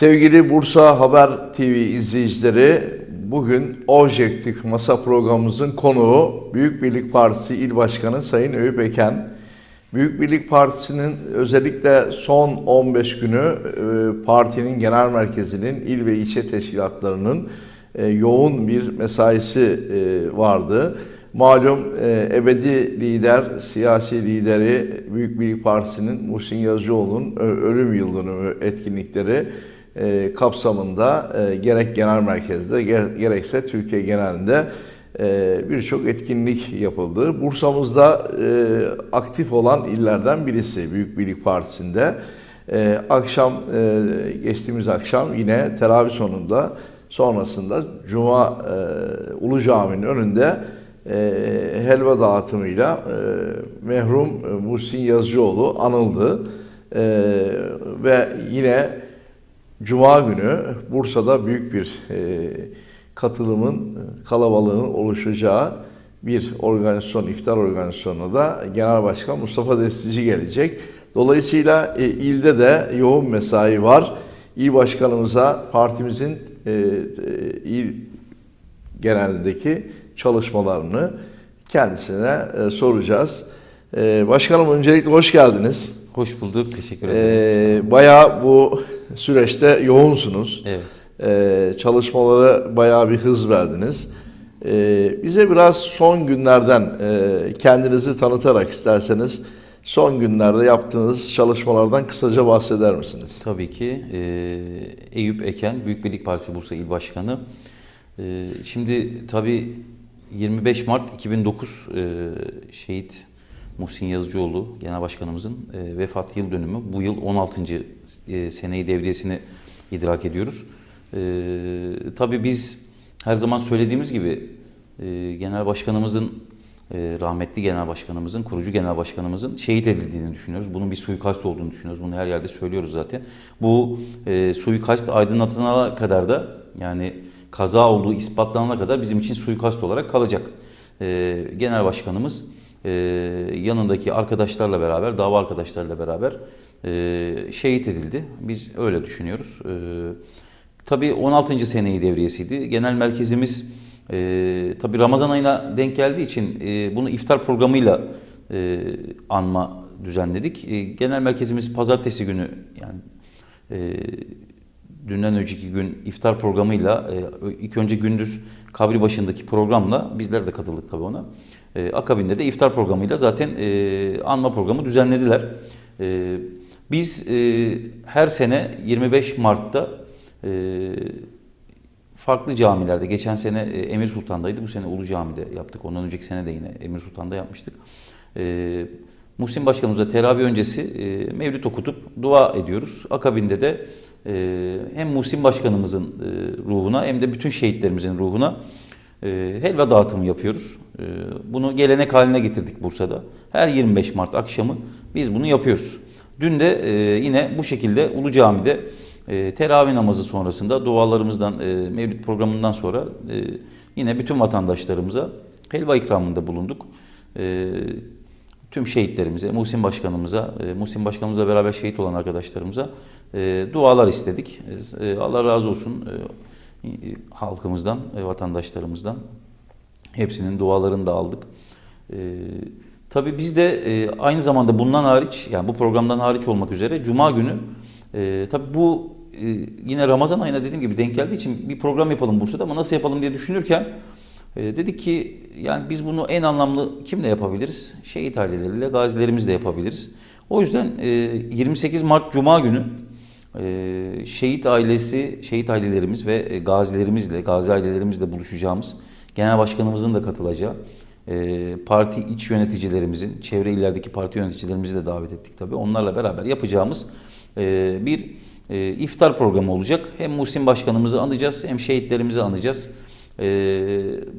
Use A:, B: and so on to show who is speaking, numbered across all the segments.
A: Sevgili Bursa Haber TV izleyicileri, bugün Objektif Masa programımızın konuğu Büyük Birlik Partisi İl Başkanı Sayın Öyüp Eken. Büyük Birlik Partisi'nin özellikle son 15 günü e, partinin genel merkezinin il ve ilçe teşkilatlarının e, yoğun bir mesaisi e, vardı. Malum ebedi lider, siyasi lideri Büyük Birlik Partisi'nin Muhsin Yazıcıoğlu'nun ölüm yıl dönümü etkinlikleri e, kapsamında e, gerek genel merkezde ge- gerekse Türkiye genelinde e, birçok etkinlik yapıldı. Bursa'mızda e, aktif olan illerden birisi Büyük Birlik Partisi'nde. E, akşam e, geçtiğimiz akşam yine teravih sonunda sonrasında Cuma e, Ulu Cami'nin önünde e, helva dağıtımıyla e, merhum Muhsin Yazıcıoğlu anıldı. E, ve yine Cuma günü Bursa'da büyük bir e, katılımın, kalabalığın oluşacağı bir organizasyon, iftar organizasyonuna da Genel Başkan Mustafa Destici gelecek. Dolayısıyla e, ilde de yoğun mesai var. İl Başkanımıza partimizin e, e, il genelindeki çalışmalarını kendisine e, soracağız. E, başkanım öncelikle hoş geldiniz.
B: Hoş bulduk, teşekkür ederim.
A: E, bayağı bu süreçte yoğunsunuz.
B: evet.
A: E, çalışmalara bayağı bir hız verdiniz. E, bize biraz son günlerden e, kendinizi tanıtarak isterseniz son günlerde yaptığınız çalışmalardan kısaca bahseder misiniz?
B: Tabii ki e, Eyüp Eken, Büyük Birlik Partisi Bursa İl Başkanı. E, şimdi tabii 25 Mart 2009 e, şehit Muhsin Yazıcıoğlu Genel Başkanımızın e, vefat yıl dönümü. Bu yıl 16. E, seneyi devriyesini idrak ediyoruz. E, tabii biz her zaman söylediğimiz gibi e, Genel Başkanımızın e, rahmetli genel başkanımızın, kurucu genel başkanımızın şehit edildiğini düşünüyoruz. Bunun bir suikast olduğunu düşünüyoruz. Bunu her yerde söylüyoruz zaten. Bu e, suikast aydınlatılana kadar da yani kaza olduğu ispatlanana kadar bizim için suikast olarak kalacak. E, genel başkanımız e, yanındaki arkadaşlarla beraber, dava arkadaşlarıyla beraber e, şehit edildi. Biz öyle düşünüyoruz. E, tabii 16. seneyi devriyesiydi. Genel merkezimiz ee, tabii Ramazan ayına denk geldiği için e, bunu iftar programıyla e, anma düzenledik. E, genel merkezimiz pazartesi günü yani e, dünden önceki gün iftar programıyla e, ilk önce gündüz kabri başındaki programla bizler de katıldık tabii ona. E, akabinde de iftar programıyla zaten e, anma programı düzenlediler. E, biz e, her sene 25 Mart'ta e, farklı camilerde, geçen sene e, Emir Sultan'daydı, bu sene Ulu Cami'de yaptık. Ondan önceki sene de yine Emir Sultan'da yapmıştık. E, Muhsin Başkanımıza teravih öncesi e, mevlüt okutup dua ediyoruz. Akabinde de e, hem Muhsin Başkanımızın e, ruhuna hem de bütün şehitlerimizin ruhuna helva dağıtımı yapıyoruz. E, bunu gelenek haline getirdik Bursa'da. Her 25 Mart akşamı biz bunu yapıyoruz. Dün de e, yine bu şekilde Ulu Cami'de e, teravih namazı sonrasında dualarımızdan, e, mevlüt programından sonra yine bütün vatandaşlarımıza helva ikramında bulunduk. Tüm şehitlerimize, Muhsin Başkanımıza, Muhsin Başkanımızla beraber şehit olan arkadaşlarımıza dualar istedik. Allah razı olsun halkımızdan, e, vatandaşlarımızdan. Hepsinin dualarını da aldık. E, tabii biz de e, aynı zamanda bundan hariç, yani bu programdan hariç olmak üzere Cuma günü tabii bu yine Ramazan ayına dediğim gibi denk geldiği için bir program yapalım Bursa'da ama nasıl yapalım diye düşünürken dedik ki yani biz bunu en anlamlı kimle yapabiliriz? Şehit aileleriyle, gazilerimizle yapabiliriz. O yüzden e, 28 Mart Cuma günü şehit ailesi, şehit ailelerimiz ve e, gazilerimizle, gazi ailelerimizle buluşacağımız, genel başkanımızın da katılacağı, e, parti iç yöneticilerimizin, çevre illerdeki parti yöneticilerimizi de davet ettik tabii. Onlarla beraber yapacağımız e, bir iftar programı olacak. Hem Muhsin Başkanımızı anacağız hem şehitlerimizi anacağız.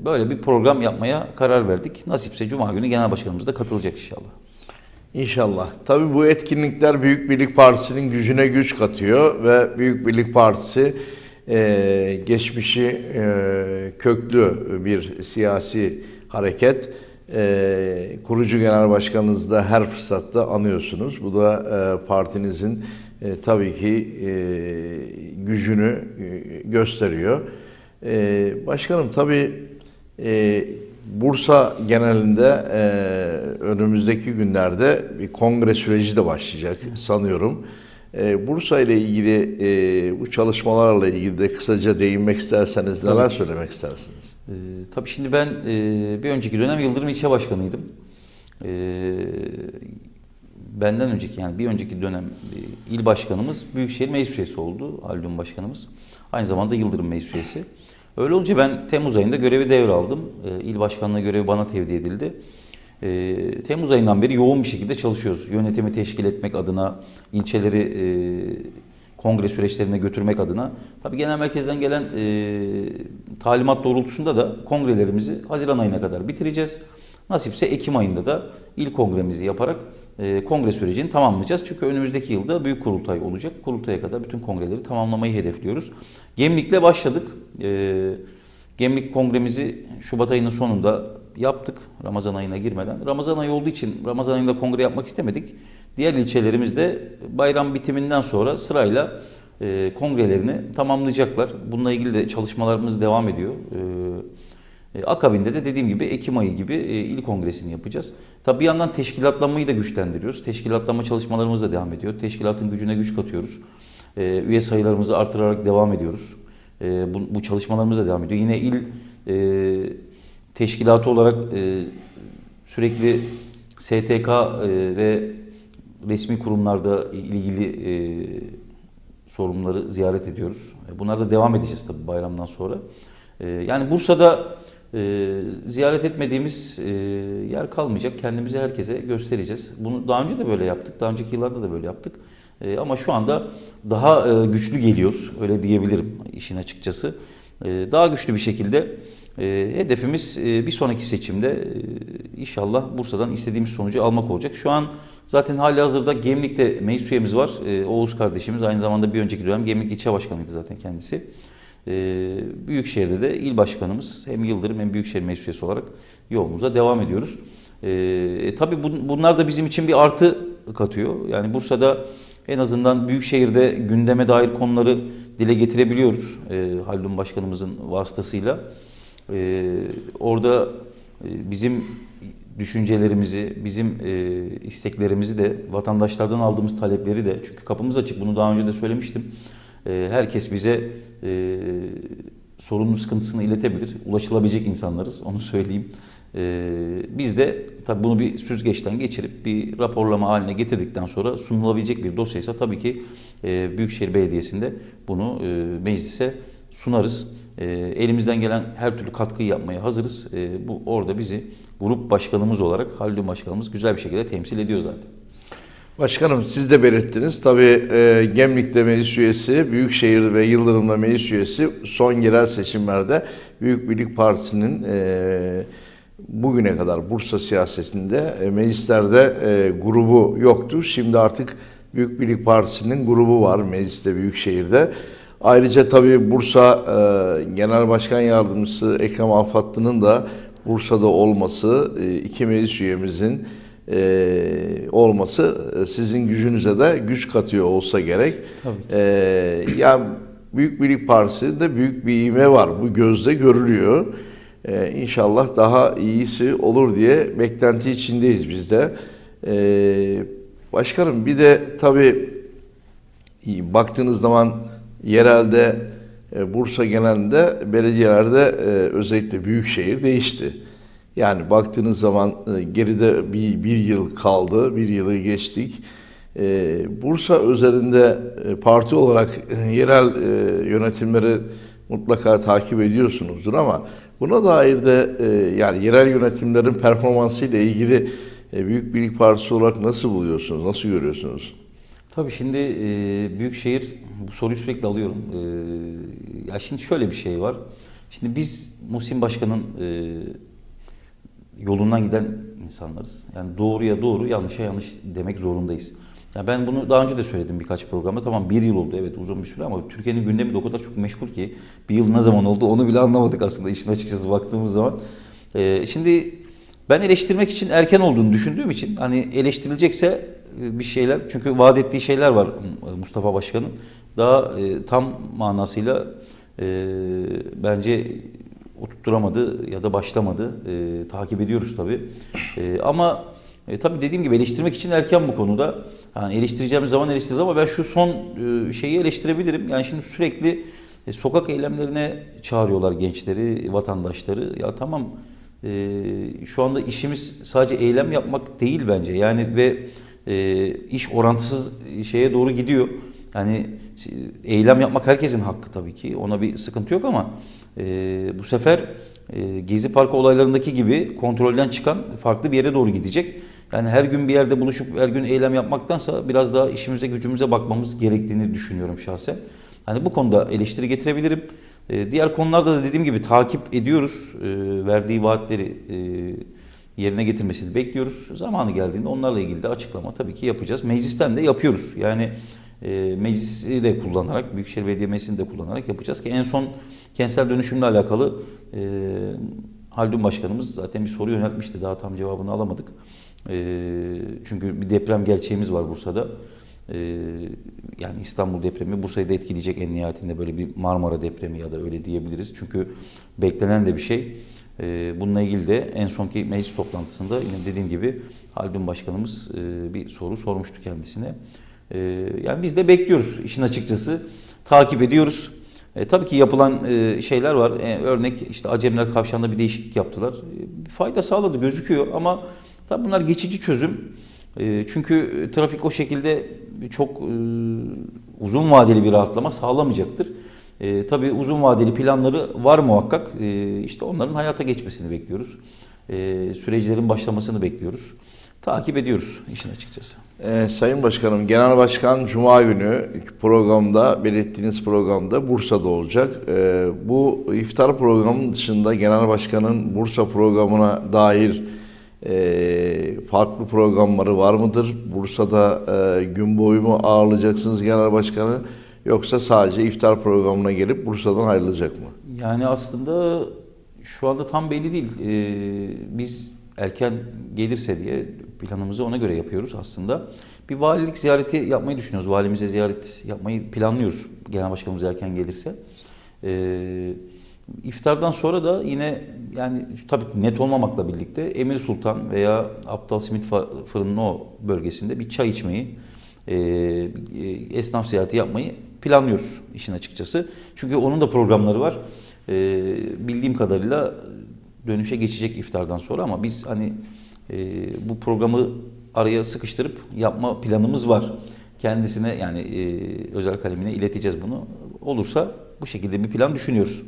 B: Böyle bir program yapmaya karar verdik. Nasipse Cuma günü Genel Başkanımız da katılacak inşallah.
A: İnşallah. Tabii bu etkinlikler Büyük Birlik Partisi'nin gücüne güç katıyor ve Büyük Birlik Partisi e, geçmişi e, köklü bir siyasi hareket. E, kurucu genel başkanınızı da her fırsatta anıyorsunuz. Bu da e, partinizin e, tabii ki e, gücünü e, gösteriyor. E, başkanım tabii e, Bursa genelinde e, önümüzdeki günlerde bir kongre süreci de başlayacak sanıyorum. E, Bursa ile ilgili e, bu çalışmalarla ilgili de kısaca değinmek isterseniz neler söylemek istersiniz?
B: Ee, tabii şimdi ben e, bir önceki dönem Yıldırım İlçe Başkanıydım. Ee, benden önceki yani bir önceki dönem e, il başkanımız Büyükşehir Meclis Üyesi oldu. Haldun Başkanımız. Aynı zamanda Yıldırım Meclis Üyesi. Öyle olunca ben Temmuz ayında görevi devraldım. Ee, il başkanlığı görevi bana tevdi edildi. Ee, Temmuz ayından beri yoğun bir şekilde çalışıyoruz. Yönetimi teşkil etmek adına, ilçeleri e, kongre süreçlerine götürmek adına. Tabii genel merkezden gelen e, talimat doğrultusunda da kongrelerimizi Haziran ayına kadar bitireceğiz. Nasipse Ekim ayında da il kongremizi yaparak e, kongre sürecini tamamlayacağız. Çünkü önümüzdeki yılda büyük kurultay olacak. Kurultaya kadar bütün kongreleri tamamlamayı hedefliyoruz. Gemlik'le başladık. E, Gemlik kongremizi Şubat ayının sonunda yaptık Ramazan ayına girmeden. Ramazan ayı olduğu için Ramazan ayında kongre yapmak istemedik. Diğer ilçelerimizde bayram bitiminden sonra sırayla e, kongrelerini tamamlayacaklar. Bununla ilgili de çalışmalarımız devam ediyor. E, e, akabinde de dediğim gibi Ekim ayı gibi e, il kongresini yapacağız. Tabii bir yandan teşkilatlanmayı da güçlendiriyoruz. Teşkilatlanma çalışmalarımız da devam ediyor. Teşkilatın gücüne güç katıyoruz. E, üye sayılarımızı artırarak devam ediyoruz. E, bu, bu çalışmalarımız da devam ediyor. Yine il e, teşkilatı olarak e, sürekli STK e, ve resmi kurumlarda ilgili e, sorunları ziyaret ediyoruz. E, Bunlar da devam edeceğiz tabii bayramdan sonra. E, yani Bursa'da e, ziyaret etmediğimiz e, yer kalmayacak. Kendimizi herkese göstereceğiz. Bunu daha önce de böyle yaptık. Daha önceki yıllarda da böyle yaptık. E, ama şu anda daha e, güçlü geliyoruz. Öyle diyebilirim işin açıkçası. E, daha güçlü bir şekilde e, hedefimiz e, bir sonraki seçimde inşallah Bursa'dan istediğimiz sonucu almak olacak. Şu an zaten hali hazırda Gemlik'te meclis üyemiz var. Oğuz kardeşimiz aynı zamanda bir önceki dönem Gemlik ilçe başkanıydı zaten kendisi. Büyükşehir'de de il başkanımız hem Yıldırım hem Büyükşehir meclis üyesi olarak yolumuza devam ediyoruz. Tabii bun- bunlar da bizim için bir artı katıyor. Yani Bursa'da en azından Büyükşehir'de gündeme dair konuları dile getirebiliyoruz. E, Haldun Başkanımızın vasıtasıyla. Ee, orada e, bizim düşüncelerimizi, bizim e, isteklerimizi de vatandaşlardan aldığımız talepleri de çünkü kapımız açık bunu daha önce de söylemiştim. E, herkes bize e, sorunlu sıkıntısını iletebilir. Ulaşılabilecek insanlarız onu söyleyeyim. E, biz de tabii bunu bir süzgeçten geçirip bir raporlama haline getirdikten sonra sunulabilecek bir dosyaysa tabii ki e, Büyükşehir Belediyesi'nde bunu e, meclise sunarız. E, elimizden gelen her türlü katkıyı yapmaya hazırız. Bu orada bizi grup başkanımız olarak Haldun Başkanımız güzel bir şekilde temsil ediyor zaten.
A: Başkanım siz de belirttiniz. Tabii e, Gemlik'te meclis üyesi, Büyükşehir ve Yıldırım'da meclis üyesi son yerel seçimlerde Büyük Birlik Partisi'nin e, bugüne kadar Bursa siyasetinde e, meclislerde e, grubu yoktu. Şimdi artık Büyük Birlik Partisi'nin grubu var mecliste, Büyükşehir'de. Ayrıca tabii Bursa e, Genel Başkan Yardımcısı Ekrem Alfatlı'nın da Bursa'da olması, e, iki meclis üyemizin e, olması sizin gücünüze de güç katıyor olsa gerek.
B: Tabii ki.
A: E, yani Büyük Birlik Partisi'nde büyük bir ivme var. Bu gözle görülüyor. E, inşallah daha iyisi olur diye beklenti içindeyiz biz de. E, başkanım bir de tabii baktığınız zaman yerelde e, Bursa genelinde belediyelerde e, özellikle büyükşehir değişti. Yani baktığınız zaman e, geride bir, bir yıl kaldı, bir yılı geçtik. E, Bursa üzerinde e, parti olarak e, yerel e, yönetimleri mutlaka takip ediyorsunuzdur ama buna dair de e, yani yerel yönetimlerin performansı ile ilgili e, Büyük Birlik Partisi olarak nasıl buluyorsunuz, nasıl görüyorsunuz?
B: Tabii şimdi e, Büyükşehir bu soruyu sürekli alıyorum. E, ya şimdi şöyle bir şey var. Şimdi biz Muhsin Başkan'ın e, yolundan giden insanlarız. Yani doğruya doğru, yanlışa yanlış demek zorundayız. Ya ben bunu daha önce de söyledim birkaç programda. Tamam bir yıl oldu evet uzun bir süre ama Türkiye'nin gündemi de o kadar çok meşgul ki bir yıl ne zaman oldu onu bile anlamadık aslında işin açıkçası baktığımız zaman. E, şimdi ben eleştirmek için erken olduğunu düşündüğüm için hani eleştirilecekse e, bir şeyler. Çünkü vaat ettiği şeyler var e, Mustafa Başkan'ın. Daha e, tam manasıyla e, bence oturtturamadı ya da başlamadı. E, takip ediyoruz tabii. E, ama e, tabii dediğim gibi eleştirmek için erken bu konuda. Yani eleştireceğimiz zaman eleştiririz ama ben şu son e, şeyi eleştirebilirim. Yani şimdi sürekli e, sokak eylemlerine çağırıyorlar gençleri, vatandaşları. Ya tamam e, şu anda işimiz sadece eylem yapmak değil bence. Yani ve iş orantısız şeye doğru gidiyor. Yani eylem yapmak herkesin hakkı tabii ki. Ona bir sıkıntı yok ama bu sefer Gezi Parkı olaylarındaki gibi kontrolden çıkan farklı bir yere doğru gidecek. Yani her gün bir yerde buluşup her gün eylem yapmaktansa biraz daha işimize gücümüze bakmamız gerektiğini düşünüyorum şahsen. Hani bu konuda eleştiri getirebilirim. E, diğer konularda da dediğim gibi takip ediyoruz. E, verdiği vaatleri e, yerine getirmesini bekliyoruz. Zamanı geldiğinde onlarla ilgili de açıklama tabii ki yapacağız. Meclisten de yapıyoruz. Yani e, meclisi de kullanarak, Büyükşehir Belediye Meclisi'ni de kullanarak yapacağız ki en son kentsel dönüşümle alakalı e, Haldun Başkanımız zaten bir soru yöneltmişti. Daha tam cevabını alamadık. E, çünkü bir deprem gerçeğimiz var Bursa'da. E, yani İstanbul depremi Bursa'yı da etkileyecek en nihayetinde böyle bir Marmara depremi ya da öyle diyebiliriz. Çünkü beklenen de bir şey. E, bununla ilgili de en sonki meclis toplantısında yine dediğim gibi Haldun Başkanımız e, bir soru sormuştu kendisine. Yani biz de bekliyoruz işin açıkçası. Takip ediyoruz. E, tabii ki yapılan e, şeyler var. E, örnek işte Acemler Kavşağı'nda bir değişiklik yaptılar. E, fayda sağladı gözüküyor ama tabii bunlar geçici çözüm. E, çünkü trafik o şekilde çok e, uzun vadeli bir rahatlama sağlamayacaktır. E, tabii uzun vadeli planları var muhakkak. E, işte onların hayata geçmesini bekliyoruz. E, süreçlerin başlamasını bekliyoruz. Takip ediyoruz işin açıkçası.
A: Ee, Sayın Başkanım, Genel Başkan Cuma günü programda, belirttiğiniz programda Bursa'da olacak. Ee, bu iftar programının dışında Genel Başkan'ın Bursa programına dair e, farklı programları var mıdır? Bursa'da e, gün boyu mu ağırlayacaksınız Genel Başkan'ı? Yoksa sadece iftar programına gelip Bursa'dan ayrılacak mı?
B: Yani aslında şu anda tam belli değil. Ee, biz erken gelirse diye planımızı ona göre yapıyoruz aslında. Bir valilik ziyareti yapmayı düşünüyoruz. Valimize ziyaret yapmayı planlıyoruz. Genel başkanımız erken gelirse. Ee, iftardan sonra da yine yani tabii net olmamakla birlikte Emir Sultan veya Aptal Simit Fırını'nın o bölgesinde bir çay içmeyi, e, esnaf ziyareti yapmayı planlıyoruz işin açıkçası. Çünkü onun da programları var. E, bildiğim kadarıyla dönüşe geçecek iftardan sonra ama biz hani e, bu programı araya sıkıştırıp yapma planımız var. Kendisine yani e, özel kalemine ileteceğiz bunu. Olursa bu şekilde bir plan düşünüyoruz.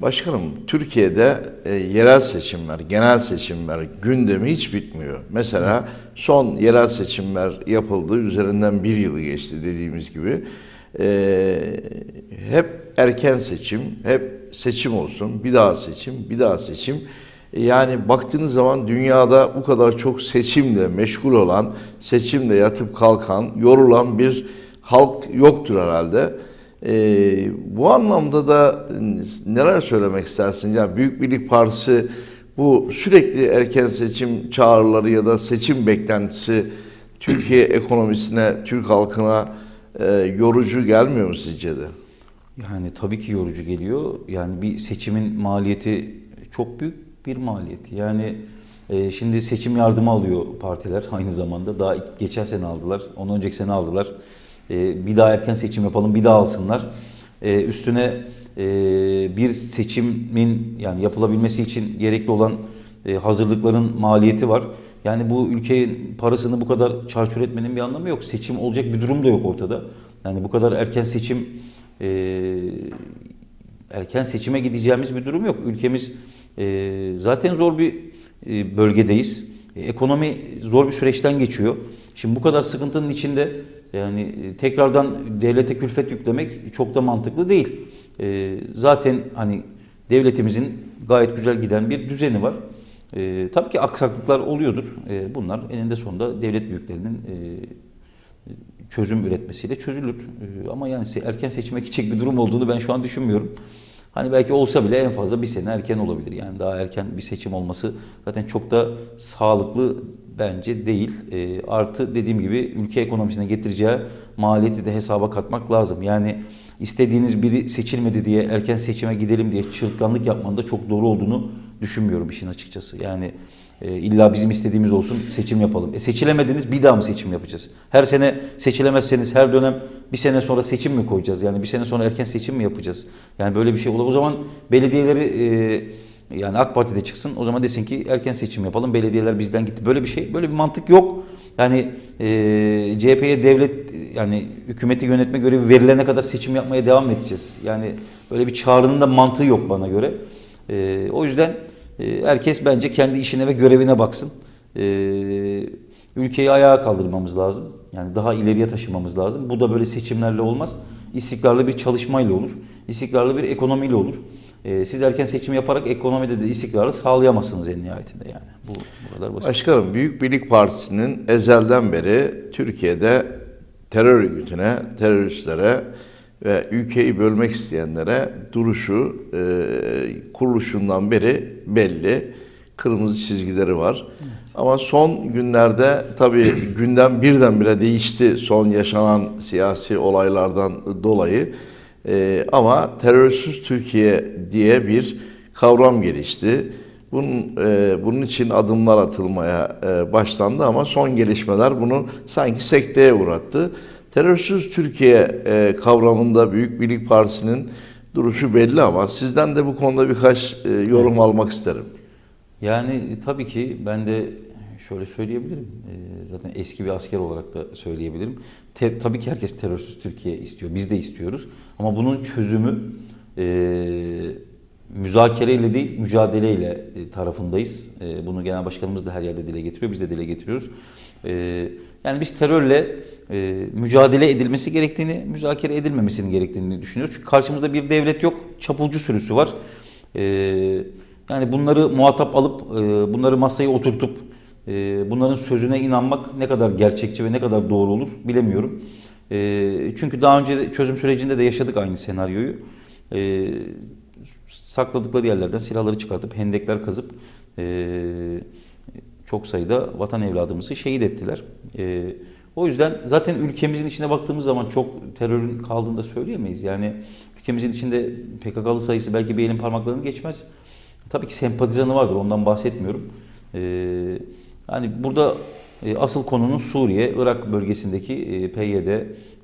A: Başkanım, Türkiye'de e, yerel seçimler, genel seçimler gündemi hiç bitmiyor. Mesela son yerel seçimler yapıldı, üzerinden bir yılı geçti dediğimiz gibi. E, hep erken seçim, hep seçim olsun, bir daha seçim, bir daha seçim. Yani baktığınız zaman dünyada bu kadar çok seçimle meşgul olan, seçimle yatıp kalkan, yorulan bir halk yoktur herhalde. Ee, bu anlamda da neler söylemek istersiniz? Yani Büyük Birlik Partisi bu sürekli erken seçim çağrıları ya da seçim beklentisi Türkiye ekonomisine, Türk halkına e, yorucu gelmiyor mu sizce de?
B: Yani tabii ki yorucu geliyor. Yani bir seçimin maliyeti çok büyük bir maliyet. Yani e, şimdi seçim yardımı alıyor partiler aynı zamanda. Daha geçen sene aldılar, ondan önceki sene aldılar. E, bir daha erken seçim yapalım, bir daha alsınlar. E, üstüne e, bir seçimin yani yapılabilmesi için gerekli olan e, hazırlıkların maliyeti var. Yani bu ülkenin parasını bu kadar çarçur etmenin bir anlamı yok. Seçim olacak bir durum da yok ortada. Yani bu kadar erken seçim e, erken seçime gideceğimiz bir durum yok. Ülkemiz zaten zor bir bölgedeyiz. Ekonomi zor bir süreçten geçiyor. Şimdi bu kadar sıkıntının içinde yani e, tekrardan devlete külfet yüklemek çok da mantıklı değil. E, zaten hani devletimizin gayet güzel giden bir düzeni var. E, tabii ki aksaklıklar oluyordur. E, bunlar eninde sonunda devlet büyüklerinin e, çözüm üretmesiyle çözülür. Ee, Ama yani erken seçime gidecek bir durum olduğunu ben şu an düşünmüyorum. Hani belki olsa bile en fazla bir sene erken olabilir. Yani daha erken bir seçim olması zaten çok da sağlıklı bence değil. E, artı dediğim gibi ülke ekonomisine getireceği maliyeti de hesaba katmak lazım. Yani istediğiniz biri seçilmedi diye erken seçime gidelim diye çırtkanlık yapmanın da çok doğru olduğunu düşünmüyorum işin açıkçası. Yani e, illa bizim istediğimiz olsun seçim yapalım. E, seçilemediniz bir daha mı seçim yapacağız? Her sene seçilemezseniz her dönem bir sene sonra seçim mi koyacağız? Yani bir sene sonra erken seçim mi yapacağız? Yani böyle bir şey olur. O zaman belediyeleri e, yani AK Parti'de çıksın o zaman desin ki erken seçim yapalım belediyeler bizden gitti. Böyle bir şey böyle bir mantık yok. Yani e, CHP'ye devlet yani hükümeti yönetme görevi verilene kadar seçim yapmaya devam edeceğiz. Yani böyle bir çağrının da mantığı yok bana göre. E, o yüzden e, herkes bence kendi işine ve görevine baksın. E, ülkeyi ayağa kaldırmamız lazım. Yani daha ileriye taşımamız lazım. Bu da böyle seçimlerle olmaz. İstikrarlı bir çalışmayla olur. İstikrarlı bir ekonomiyle olur. E, siz erken seçim yaparak ekonomide de istikrarı sağlayamazsınız en nihayetinde yani. Bu, bu kadar basit.
A: Başkanım Büyük Birlik Partisi'nin ezelden beri Türkiye'de terör örgütüne, teröristlere ve ülkeyi bölmek isteyenlere duruşu e, kuruluşundan beri belli. Kırmızı çizgileri var. Ama son günlerde tabii gündem birdenbire değişti son yaşanan siyasi olaylardan dolayı. E, ama terörsüz Türkiye diye bir kavram gelişti. Bunun, e, bunun için adımlar atılmaya e, başlandı ama son gelişmeler bunu sanki sekteye uğrattı. Terörsüz Türkiye e, kavramında Büyük Birlik Partisi'nin duruşu belli ama sizden de bu konuda birkaç e, yorum almak isterim.
B: Yani tabii ki ben de şöyle söyleyebilirim. Ee, zaten eski bir asker olarak da söyleyebilirim. Te- tabii ki herkes terörsüz Türkiye istiyor. Biz de istiyoruz. Ama bunun çözümü e, müzakereyle değil, mücadeleyle e, tarafındayız. E, bunu genel başkanımız da her yerde dile getiriyor. Biz de dile getiriyoruz. E, yani biz terörle e, mücadele edilmesi gerektiğini, müzakere edilmemesinin gerektiğini düşünüyoruz. Çünkü karşımızda bir devlet yok, çapulcu sürüsü var. E, yani bunları muhatap alıp, e, bunları masaya oturtup, bunların sözüne inanmak ne kadar gerçekçi ve ne kadar doğru olur bilemiyorum. E, çünkü daha önce çözüm sürecinde de yaşadık aynı senaryoyu. E, sakladıkları yerlerden silahları çıkartıp hendekler kazıp çok sayıda vatan evladımızı şehit ettiler. O yüzden zaten ülkemizin içine baktığımız zaman çok terörün kaldığını da söyleyemeyiz. Yani ülkemizin içinde PKK'lı sayısı belki bir elin parmaklarını geçmez. Tabii ki sempatizanı vardır ondan bahsetmiyorum. E, yani burada e, asıl konunun Suriye, Irak bölgesindeki e, PYD,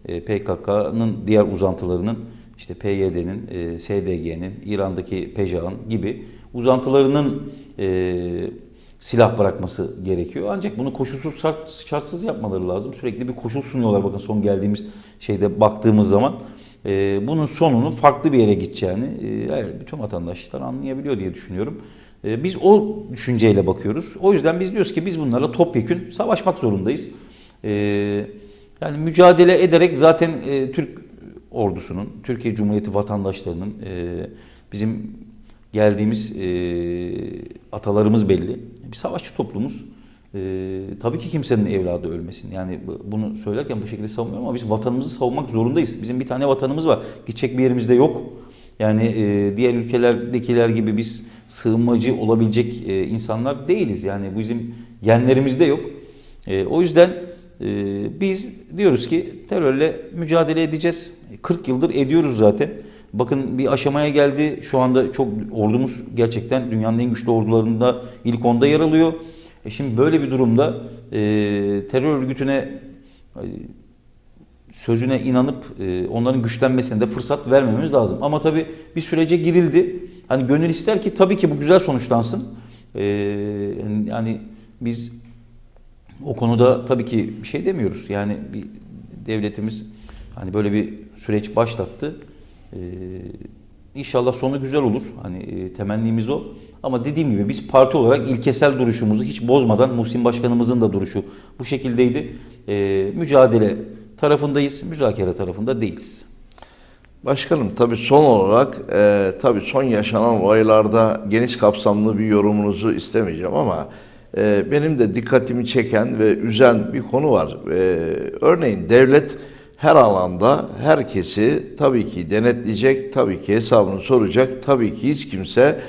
B: e, PKK'nın diğer uzantılarının işte PYD'nin, e, SDG'nin, İran'daki PEJA'nın gibi uzantılarının silah bırakması gerekiyor. Ancak bunu koşulsuz şart, şartsız yapmaları lazım. Sürekli bir koşul sunuyorlar bakın son geldiğimiz şeyde baktığımız zaman. Bunun sonunun farklı bir yere gideceğini bütün vatandaşlar anlayabiliyor diye düşünüyorum. E, biz o düşünceyle bakıyoruz. O yüzden biz diyoruz ki biz bunlarla topyekün savaşmak zorundayız. E, yani mücadele ederek zaten e, Türk ordusunun, Türkiye Cumhuriyeti vatandaşlarının e, bizim geldiğimiz e, atalarımız belli. Bir savaşçı toplumuz. Tabii ki kimsenin evladı ölmesin. Yani bu- bunu söylerken bu şekilde savunmuyorum ama biz vatanımızı savunmak zorundayız. Bizim bir tane vatanımız var. Gidecek bir yerimiz de yok. Yani diğer ülkelerdekiler gibi biz sığınmacı olabilecek e, insanlar değiliz. Yani bizim genlerimizde yok. E, o yüzden e, biz diyoruz ki terörle mücadele edeceğiz. 40 yıldır ediyoruz zaten. Bakın bir aşamaya geldi. Şu anda çok ordumuz gerçekten dünyanın en güçlü ordularında ilk onda yer alıyor. E şimdi böyle bir durumda e, terör örgütüne sözüne inanıp e, onların güçlenmesine de fırsat vermememiz lazım. Ama tabii bir sürece girildi. Hani gönül ister ki tabii ki bu güzel sonuçlansın. E, yani biz o konuda tabii ki bir şey demiyoruz. Yani bir devletimiz hani böyle bir süreç başlattı. Ee, inşallah sonu güzel olur. Hani e, temennimiz o. Ama dediğim gibi biz parti olarak ilkesel duruşumuzu hiç bozmadan Muhsin Başkanımızın da duruşu bu şekildeydi. Ee, mücadele tarafındayız, müzakere tarafında değiliz.
A: Başkanım tabii son olarak e, tabii son yaşanan olaylarda geniş kapsamlı bir yorumunuzu istemeyeceğim ama e, benim de dikkatimi çeken ve üzen bir konu var. E, örneğin devlet her alanda herkesi tabii ki denetleyecek, tabii ki hesabını soracak, tabii ki hiç kimse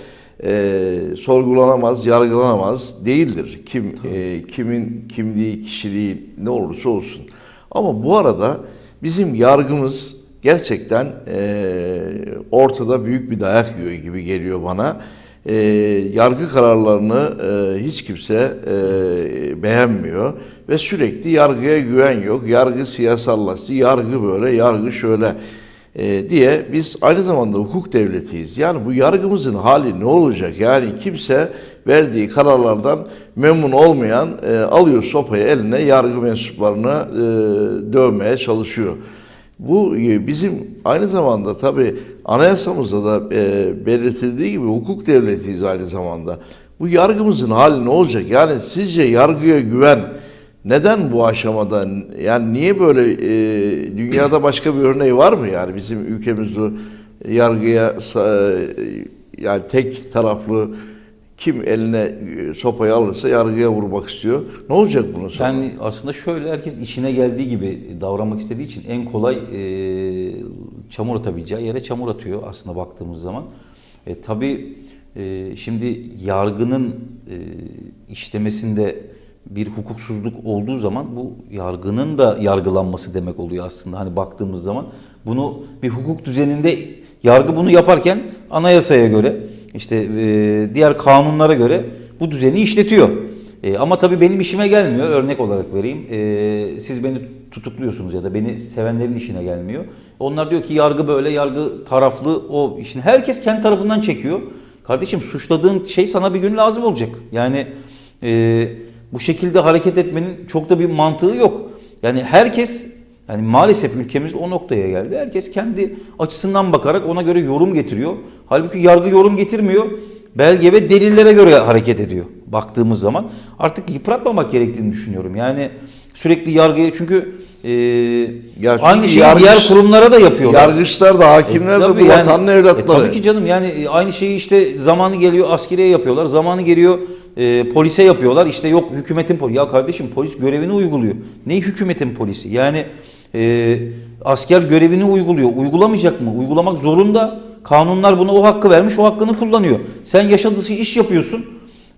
A: e, sorgulanamaz, yargılanamaz değildir. Kim e, kimin kimliği, kişiliği ne olursa olsun. Ama bu arada bizim yargımız gerçekten e, ortada büyük bir dayak yiyor gibi geliyor bana. E, yargı kararlarını e, hiç kimse e, beğenmiyor ve sürekli yargıya güven yok. Yargı siyasallaştı, yargı böyle, yargı şöyle e, diye biz aynı zamanda hukuk devletiyiz. Yani bu yargımızın hali ne olacak? Yani kimse verdiği kararlardan memnun olmayan e, alıyor sopayı eline yargı mensuplarına e, dövmeye çalışıyor. Bu e, bizim aynı zamanda tabi anayasamızda da e, belirtildiği gibi hukuk devletiyiz aynı zamanda. Bu yargımızın hali ne olacak? Yani sizce yargıya güven neden bu aşamada? Yani niye böyle e, dünyada başka bir örneği var mı yani bizim ülkemizde yargıya e, yani tek taraflı kim eline e, sopayı alırsa yargıya vurmak istiyor. Ne olacak bunun sonu?
B: Yani aslında şöyle herkes işine geldiği gibi davranmak istediği için en kolay e, çamur atabileceği yere çamur atıyor aslında baktığımız zaman. E, tabii e, şimdi yargının e, işlemesinde bir hukuksuzluk olduğu zaman bu yargının da yargılanması demek oluyor aslında. Hani baktığımız zaman bunu bir hukuk düzeninde yargı bunu yaparken anayasaya göre işte e, diğer kanunlara göre bu düzeni işletiyor. E, ama tabii benim işime gelmiyor. Örnek olarak vereyim. E, siz beni tutukluyorsunuz ya da beni sevenlerin işine gelmiyor. Onlar diyor ki yargı böyle, yargı taraflı o işin. Herkes kendi tarafından çekiyor. Kardeşim suçladığın şey sana bir gün lazım olacak. Yani e, bu şekilde hareket etmenin çok da bir mantığı yok. Yani herkes yani maalesef ülkemiz o noktaya geldi. Herkes kendi açısından bakarak ona göre yorum getiriyor. Halbuki yargı yorum getirmiyor. Belge ve delillere göre hareket ediyor baktığımız zaman. Artık yıpratmamak gerektiğini düşünüyorum. Yani sürekli yargıya çünkü e,
A: Ya çünkü
B: aynı şeyi
A: yargıç-
B: diğer kurumlara da yapıyorlar.
A: Yargıçlar da hakimler de bu
B: yani-
A: vatanın
B: e,
A: evlatları.
B: tabii ki canım yani e, aynı şeyi işte zamanı geliyor askeriye yapıyorlar. Zamanı geliyor e, polise yapıyorlar. İşte yok hükümetin polisi. Ya kardeşim polis görevini uyguluyor. Ne hükümetin polisi? Yani e, asker görevini uyguluyor. Uygulamayacak mı? Uygulamak zorunda. Kanunlar buna o hakkı vermiş. O hakkını kullanıyor. Sen yaşadığı iş yapıyorsun.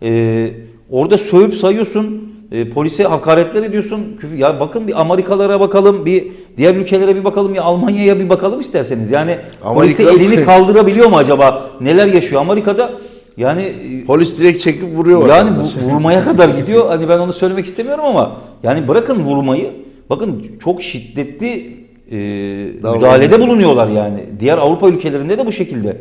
B: E, orada sövüp sayıyorsun. E, polise hakaretler ediyorsun. Küfür. Ya bakın bir Amerikalara bakalım, bir diğer ülkelere bir bakalım, ya Almanya'ya bir bakalım isterseniz. Yani polise
A: Amerika-
B: elini kaldırabiliyor mu acaba? Neler yaşıyor Amerika'da? Yani e,
A: Polis direkt çekip vuruyor.
B: yani vurmaya kadar gidiyor. Hani ben onu söylemek istemiyorum ama yani bırakın vurmayı. Bakın çok şiddetli e,
A: Davranıyor.
B: müdahalede bulunuyorlar yani. Diğer Avrupa ülkelerinde de bu şekilde.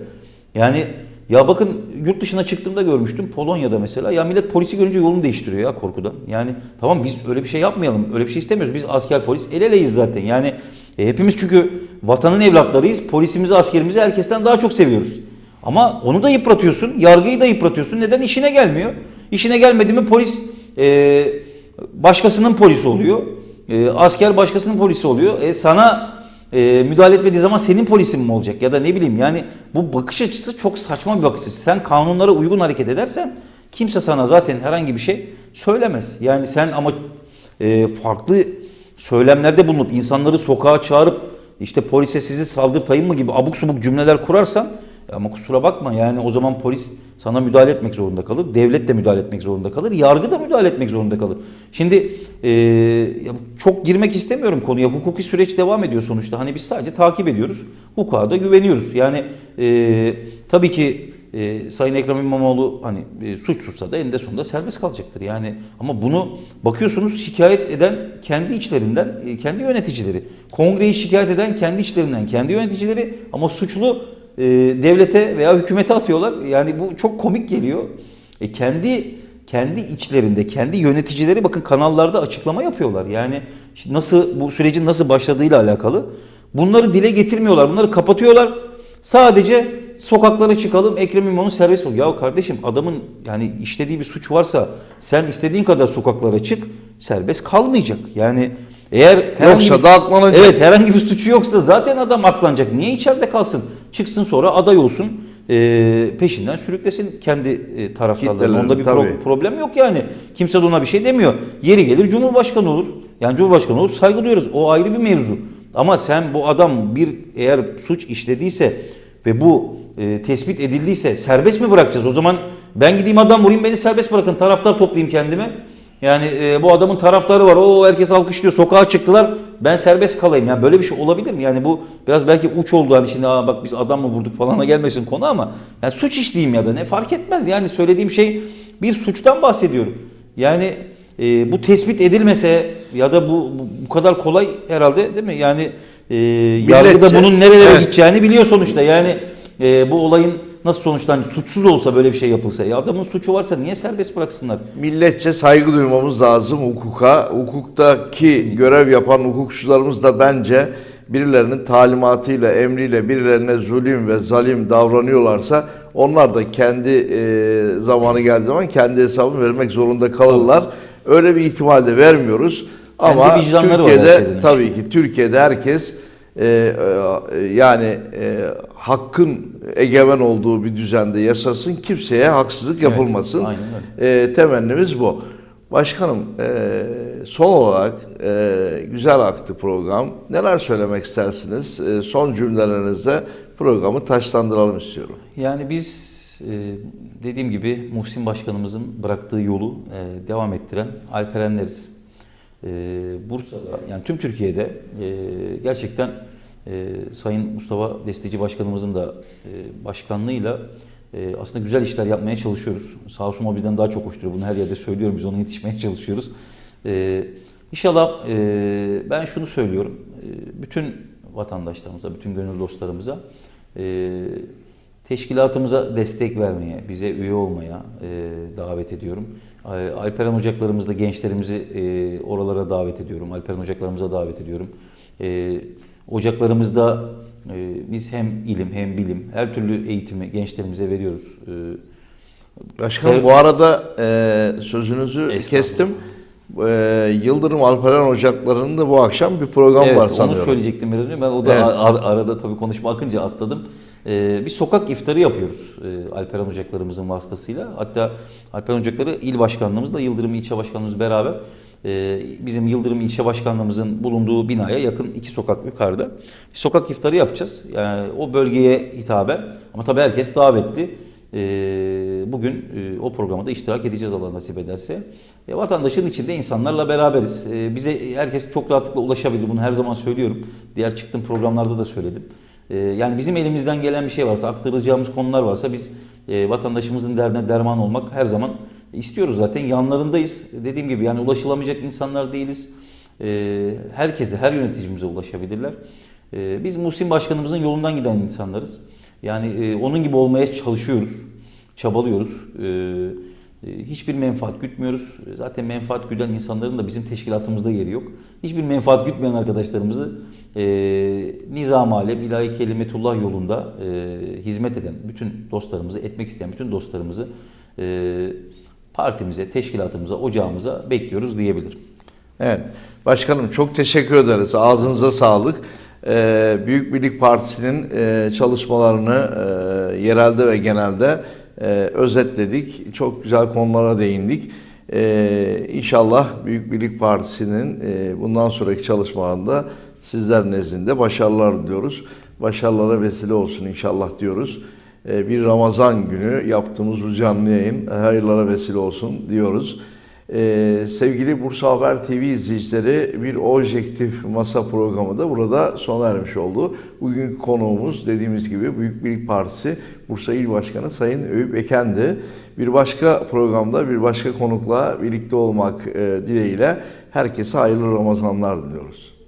B: Yani ya bakın yurt dışına çıktığımda görmüştüm Polonya'da mesela. Ya millet polisi görünce yolunu değiştiriyor ya korkudan. Yani tamam biz öyle bir şey yapmayalım. Öyle bir şey istemiyoruz. Biz asker polis el eleyiz zaten. Yani e, hepimiz çünkü vatanın evlatlarıyız. Polisimizi, askerimizi herkesten daha çok seviyoruz. Ama onu da yıpratıyorsun, yargıyı da yıpratıyorsun. Neden? İşine gelmiyor. İşine gelmedi mi polis e, başkasının polisi oluyor. E, asker başkasının polisi oluyor. E, sana e, müdahale etmediği zaman senin polisin mi olacak? Ya da ne bileyim yani bu bakış açısı çok saçma bir bakış açısı. Sen kanunlara uygun hareket edersen kimse sana zaten herhangi bir şey söylemez. Yani sen ama e, farklı söylemlerde bulunup insanları sokağa çağırıp işte polise sizi saldırtayım mı gibi abuk subuk cümleler kurarsan ama kusura bakma yani o zaman polis sana müdahale etmek zorunda kalır. Devlet de müdahale etmek zorunda kalır. Yargı da müdahale etmek zorunda kalır. Şimdi e, çok girmek istemiyorum konuya. Hukuki süreç devam ediyor sonuçta. Hani biz sadece takip ediyoruz. Hukuka da güveniyoruz. Yani e, tabii ki e, Sayın Ekrem İmamoğlu hani e, suçsuzsa da eninde sonunda serbest kalacaktır. Yani ama bunu bakıyorsunuz şikayet eden kendi içlerinden e, kendi yöneticileri. Kongreyi şikayet eden kendi içlerinden kendi yöneticileri ama suçlu e, devlete veya hükümete atıyorlar. Yani bu çok komik geliyor. E, kendi kendi içlerinde kendi yöneticileri bakın kanallarda açıklama yapıyorlar. Yani nasıl bu sürecin nasıl başladığıyla alakalı. Bunları dile getirmiyorlar. Bunları kapatıyorlar. Sadece sokaklara çıkalım Ekrem İmamoğlu serbest ol. Ya kardeşim adamın yani işlediği bir suç varsa sen istediğin kadar sokaklara çık serbest kalmayacak. Yani eğer herhangi
A: Yoksa
B: bir-
A: da aklanacak.
B: Evet herhangi bir suçu yoksa zaten adam aklanacak. Niye içeride kalsın? Çıksın sonra aday olsun. e, peşinden sürüklesin kendi e, taraftarlarını. Onda bir pro- problem yok yani. Kimse de ona bir şey demiyor. Yeri gelir Cumhurbaşkanı olur. Yani Cumhurbaşkanı olur saygı duyuyoruz. O ayrı bir mevzu. Ama sen bu adam bir eğer suç işlediyse ve bu e, tespit edildiyse serbest mi bırakacağız? O zaman ben gideyim adam vurayım beni serbest bırakın. Taraftar toplayayım kendime. Yani e, bu adamın taraftarı var. O herkes alkışlıyor. Sokağa çıktılar. Ben serbest kalayım. Yani böyle bir şey olabilir mi? Yani bu biraz belki uç oldu. Hani şimdi Aa, bak biz adam mı vurduk falana gelmesin konu ama yani suç işleyeyim ya da ne fark etmez. Yani söylediğim şey bir suçtan bahsediyorum. Yani e, bu tespit edilmese ya da bu, bu, bu kadar kolay herhalde değil mi? Yani e, yargıda bunun nerelere
A: Evet.
B: gideceğini biliyor sonuçta. Yani e, bu olayın nasıl sonuçlanır? Suçsuz olsa böyle bir şey yapılsa. Ya adamın suçu varsa niye serbest bıraksınlar?
A: Milletçe saygı duymamız lazım hukuka. Hukuktaki görev yapan hukukçularımız da bence birilerinin talimatıyla, emriyle birilerine zulüm ve zalim davranıyorlarsa onlar da kendi e, zamanı geldiği zaman kendi hesabını vermek zorunda kalırlar. Öyle bir ihtimal de vermiyoruz.
B: Kendi
A: Ama Türkiye'de tabii ki Türkiye'de herkes e, e, yani e, hakkın egemen olduğu bir düzende yaşasın, kimseye haksızlık yapılmasın.
B: öyle.
A: E, temennimiz bu. Başkanım, e, son olarak e, güzel aktı program. Neler söylemek istersiniz? E, son cümlelerinizde programı taşlandıralım istiyorum.
B: Yani biz e, dediğim gibi Muhsin Başkanımızın bıraktığı yolu e, devam ettiren Alperenleriz. E, Bursa'da yani tüm Türkiye'de e, gerçekten e, Sayın Mustafa Destici Başkanımızın da e, başkanlığıyla e, aslında güzel işler yapmaya çalışıyoruz. Sağ olsun o bizden daha çok koşturuyor. Bunu her yerde söylüyorum. Biz ona yetişmeye çalışıyoruz. E, İnşallah e, ben şunu söylüyorum. E, bütün vatandaşlarımıza, bütün gönül dostlarımıza e, teşkilatımıza destek vermeye, bize üye olmaya e, davet ediyorum. Al- Alperen Ocaklarımızda gençlerimizi e, oralara davet ediyorum. Alperen Ocaklarımıza davet ediyorum. E, ocaklarımızda e, biz hem ilim hem bilim her türlü eğitimi gençlerimize veriyoruz. E,
A: Başkanım
B: Evet.
A: bu arada e, sözünüzü kestim. E, Yıldırım Alperen Ocakları'nda bu akşam bir program
B: evet,
A: var
B: onu
A: sanıyorum.
B: söyleyecektim biraz önce. Ben o da
A: Evet.
B: ar- arada tabii konuşma akınca atladım. Ee, bir sokak iftarı yapıyoruz e, Alperen Ocaklarımızın vasıtasıyla. Hatta Alperen Ocakları il başkanlığımızla Yıldırım ilçe başkanlığımız beraber e, bizim Yıldırım ilçe başkanlığımızın bulunduğu binaya yakın iki sokak yukarıda bir sokak iftarı yapacağız. Yani o bölgeye hitaben ama tabii herkes davetli. E, bugün e, o programda iştirak edeceğiz Allah nasip ederse. Vatandaşın içinde insanlarla beraberiz. Bize herkes çok rahatlıkla ulaşabilir. Bunu her zaman söylüyorum. Diğer çıktığım programlarda da söyledim. E, yani bizim elimizden gelen bir şey varsa, aktaracağımız konular varsa biz e, vatandaşımızın derdine derman olmak her zaman istiyoruz zaten. Yanlarındayız. Dediğim gibi yani ulaşılamayacak insanlar değiliz. E, herkese, her yöneticimize ulaşabilirler. E, biz Muhsin Başkanımızın yolundan giden insanlarız. Yani e, onun gibi olmaya çalışıyoruz, çabalıyoruz. E, hiçbir menfaat gütmüyoruz. Zaten menfaat güden insanların da bizim teşkilatımızda yeri yok. Hiçbir menfaat gütmeyen arkadaşlarımızı e, nizam alem, ilahi kelimetullah yolunda e, hizmet eden bütün dostlarımızı, etmek isteyen bütün dostlarımızı e, partimize, teşkilatımıza, ocağımıza bekliyoruz diyebilirim.
A: Evet. Başkanım çok teşekkür ederiz. Ağzınıza sağlık. Ee, Büyük Birlik Partisi'nin e, çalışmalarını e, yerelde ve genelde e, özetledik. Çok güzel konulara değindik. Ee, İnşallah Büyük Birlik Partisi'nin e, bundan sonraki çalışmalarında sizler nezdinde başarılar diliyoruz. Başarılara vesile olsun inşallah diyoruz. Ee, Bir Ramazan günü yaptığımız bu canlı yayın hayırlara vesile olsun diyoruz. Ee, sevgili Bursa Haber TV izleyicileri bir objektif masa programı da burada sona ermiş oldu. Bugünkü konuğumuz dediğimiz gibi Büyük Birlik Partisi Bursa İl Başkanı Sayın Öyüp Eken'di. Bir başka programda bir başka konukla birlikte olmak e, dileğiyle herkese hayırlı Ramazanlar diliyoruz.